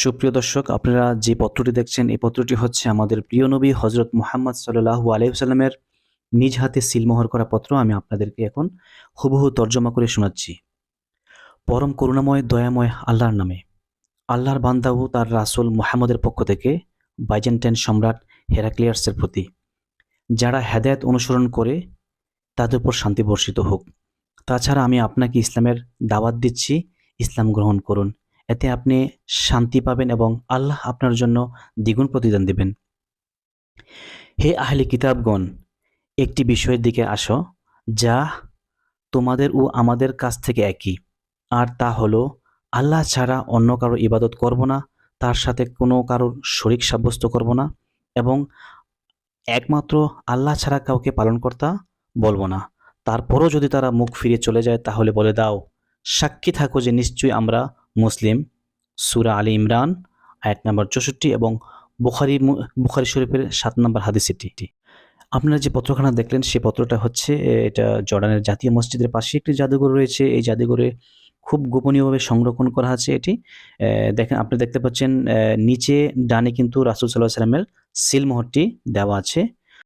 সুপ্রিয় দর্শক, আপনারা যে পত্রটি দেখছেন, এই পত্রটি হচ্ছে আমাদের প্রিয় নবী হজরত মুহাম্মদ সাল্লাহু আলাইসাল্লামের নিজ হাতে সিলমোহর করা পত্র। আমি আপনাদেরকে এখন হুবহু তর্জমা করে শোনাচ্ছি। পরম করুণাময়, দয়াময় আল্লাহর নামে। আল্লাহর বান্দাহু তার রাসুল মুহাম্মদের পক্ষ থেকে বাইজেন্টাইন সম্রাট হেরাক্লিয়ার্সের প্রতি যারা হেদায়েত অনুসরণ করে, তাদের উপর শান্তি বর্ষিত হোক। তাছাড়া আমি আপনাকে ইসলামের দাওয়াত দিচ্ছি। ইসলাম গ্রহণ করুন। এতে আপনি শান্তি পাবেন এবং আল্লাহ আপনার জন্য দ্বিগুণ প্রতিদান দেবেন। হে আহলি কিতাবগণ, একটি বিষয়ের দিকে আসো, যা তোমাদের ও আমাদের কাছ থেকে একই। আর তা হলো, আল্লাহ ছাড়া অন্য কারও ইবাদত করব না, তার সাথে কোনো কারোর শরিক সাব্যস্ত করব না, এবং একমাত্র আল্লাহ ছাড়া কাউকে পালনকর্তা বলব না। তারপরও যদি তারা মুখ ফিরে চলে যায়, তাহলে বলে দাও, সাক্ষী থাকো যে নিশ্চয়ই আমরা মুসলিম, সুরা আলী ইমরান, আয়াত নম্বর চৌষট্টি এবং বুখারি বুখারি শরীফের সাত নম্বর হাদিস এটি আপনারা যে পত্রখানা দেখলেন সেই পত্রটা হচ্ছে এটা জর্ডানের জাতীয় মসজিদের পাশে একটি জাদুঘর রয়েছে। এই জাদুঘরে খুব গোপনীয়ভাবে সংরক্ষণ করা আছে এটি। দেখেন, আপনি দেখতে পাচ্ছেন নিচে ডানে কিন্তু রাসুল সাল্লাহ সাল্লামের সিলমোহরটি দেওয়া আছে।